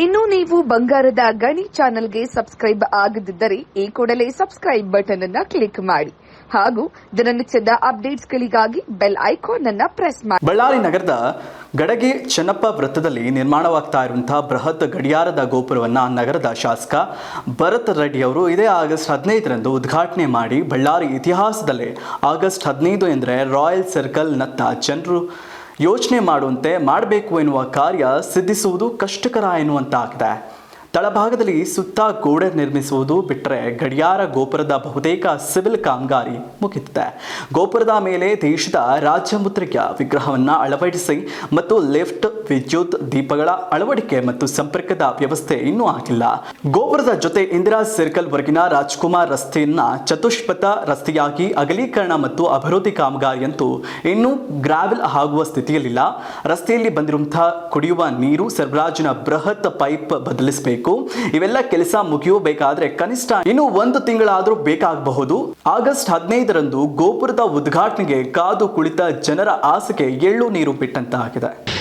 ಇನ್ನು ನೀವು ಬಂಗಾರದ ಗಣಿ ಚಾನೆಲ್ಗೆ ಸಬ್ಸ್ಕ್ರೈಬ್ ಆಗದಿದ್ದರೆ ಈ ಕೂಡಲೇ ಸಬ್ಸ್ಕ್ರೈಬ್ ಬಟನ್ ಅನ್ನ ಕ್ಲಿಕ್ ಮಾಡಿ. ಹಾಗೂ ದಿನನಿತ್ಯದ ಅಪ್ಡೇಟ್ಸ್ಗಳಿಗಾಗಿ ಬೆಲ್ ಐಕಾನ್ ಅನ್ನ ಪ್ರೆಸ್ ಮಾಡಿ. ಬಳ್ಳಾರಿ ನಗರದ ಗಡಗೆ ಚೆನ್ನಪ್ಪ ವೃತ್ತದಲ್ಲಿ ನಿರ್ಮಾಣವಾಗ್ತಾ ಇರುವಂತಹ ಬೃಹತ್ ಗಡಿಯಾರದ ಗೋಪುರವನ್ನ ನಗರದ ಶಾಸಕ ಭರತ್ ರೆಡ್ಡಿ ಅವರು ಇದೇ ಆಗಸ್ಟ್ ಹದಿನೈದರಂದು ಉದ್ಘಾಟನೆ ಮಾಡಿ ಬಳ್ಳಾರಿ ಇತಿಹಾಸದಲ್ಲೇ ಆಗಸ್ಟ್ ಹದಿನೈದು ಎಂದರೆ ರಾಯಲ್ ಸರ್ಕಲ್ ನತ್ತ ಜನರು ಯೋಚನೆ ಮಾಡುವಂತೆ ಮಾಡಬೇಕು ಎನ್ನುವ ಕಾರ್ಯ ಸಿದ್ಧಿಸುವುದು ಕಷ್ಟಕರ ಎನ್ನುವಂತಾಗಿದೆ. ತಳಭಾಗದಲ್ಲಿ ಸುತ್ತ ಗೋಡೆ ನಿರ್ಮಿಸುವುದು ಬಿಟ್ಟರೆ ಗಡಿಯಾರ ಗೋಪುರದ ಬಹುತೇಕ ಸಿವಿಲ್ ಕಾಮಗಾರಿ ಮುಗಿದಿದೆ. ಗೋಪುರದ ಮೇಲೆ ದೇಶದ ರಾಜ್ಯ ಮುದ್ರೆಯ ವಿಗ್ರಹವನ್ನು ಅಳವಡಿಸಿ ಮತ್ತು ಲಿಫ್ಟ್, ವಿದ್ಯುತ್, ದೀಪಗಳ ಅಳವಡಿಕೆ ಮತ್ತು ಸಂಪರ್ಕದ ವ್ಯವಸ್ಥೆ ಇನ್ನೂ ಆಗಿಲ್ಲ. ಗೋಪುರದ ಜೊತೆ ಇಂದಿರಾ ಸರ್ಕಲ್ ವರೆಗಿನ ರಾಜ್ಕುಮಾರ್ ರಸ್ತೆಯನ್ನ ಚತುಷ್ಪಥ ರಸ್ತೆಯಾಗಿ ಅಗಲೀಕರಣ ಮತ್ತು ಅಭಿವೃದ್ಧಿ ಕಾಮಗಾರಿಯಂತೂ ಇನ್ನೂ ಗ್ರಾವೆಲ್ ಆಗುವ ಸ್ಥಿತಿಯಲ್ಲಿಲ್ಲ. ರಸ್ತೆಯಲ್ಲಿ ಬಂದಿರುವಂತಹ ಕುಡಿಯುವ ನೀರು ಸರಬರಾಜಿನ ಬೃಹತ್ ಪೈಪ್ ಬದಲಿಸಬೇಕು. ಇವೆಲ್ಲ ಕೆಲಸ ಮುಗಿಯಬೇಕಾದ್ರೆ ಕನಿಷ್ಠ ಇನ್ನು ಒಂದು ತಿಂಗಳಾದರೂ ಬೇಕಾಗಬಹುದು. ಆಗಸ್ಟ್ ಹದಿನೈದರಂದು ಗೋಪುರದ ಉದ್ಘಾಟನೆಗೆ ಕಾದು ಕುಳಿತ ಜನರ ಆಸೆಗೆ ಎಳ್ಳು ನೀರು ಬಿಟ್ಟಂತಾಗಿದೆ.